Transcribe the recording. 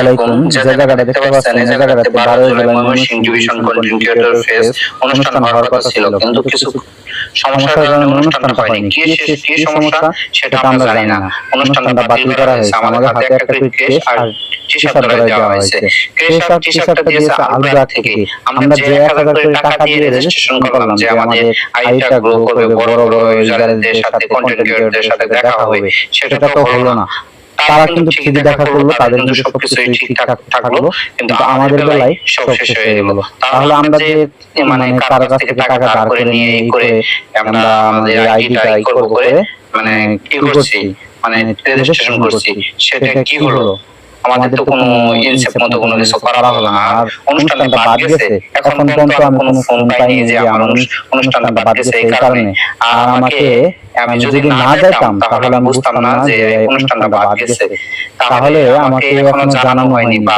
আলাইকুম। যে জায়গাটা দেখতে পাচ্ছেন এই জায়গাটাতে বারো জুলাই ময়মনসিংহ ডিভিশন কন্টেন্ট ফেস অনুষ্ঠান হওয়ার কথা ছিল কিন্তু কিছু সমস্যার কারণে অনুষ্ঠানটা হয়নি। কি কি সমস্যা? সেটা আমরা জানি না। অনুষ্ঠানটা বাতিল করা হয়েছে। আমাদের হাতে একটা ক্রেশ আর টি দেওয়া হয়েছে। ক্রেশ আর দিয়েছে আলব্রাক থেকে। আমরা যে এক হাজার করে টাকা দিয়ে রেজিস্ট্রেশন করলাম যে আমাদের আইটা গ্রো করবে বড় বড় ইউজারদের সাথে কন্টেন্ট ক্রিয়েটরদের সাথে। দেখা হবে সেটা তো হলো না তারা কিন্তু টিভি দেখা করল তাদের কিন্তু সবকিছু ঠিকঠাক থাকল কিন্তু আমাদের বেলায় সব শেষ হয়ে গেল। তাহলে আমরা যে মানে কারও কাছ থেকে টাকা ধার করে নিয়ে এই করে আমরা আমাদের আইডিটা টাই করব করে মানে কি করছি? মানে রেজিস্ট্রেশন করছি? সেটা কি হলো? আমাদের তো কোনো মতো কোনো কিছু করা হলো না। আর অনুষ্ঠানটা বাদ গেছে। এখন পর্যন্ত আমি কোনো ফোন পাইনি যে আমার অনুষ্ঠানটা বাদ গেছে এই কারণে। আর আমাকে আমি যদি না যেতাম তাহলে আমি বুঝতাম না যে অনুষ্ঠানটা বাদ গেছে। তাহলে আমাকে এখনও জানানো হয়নি বা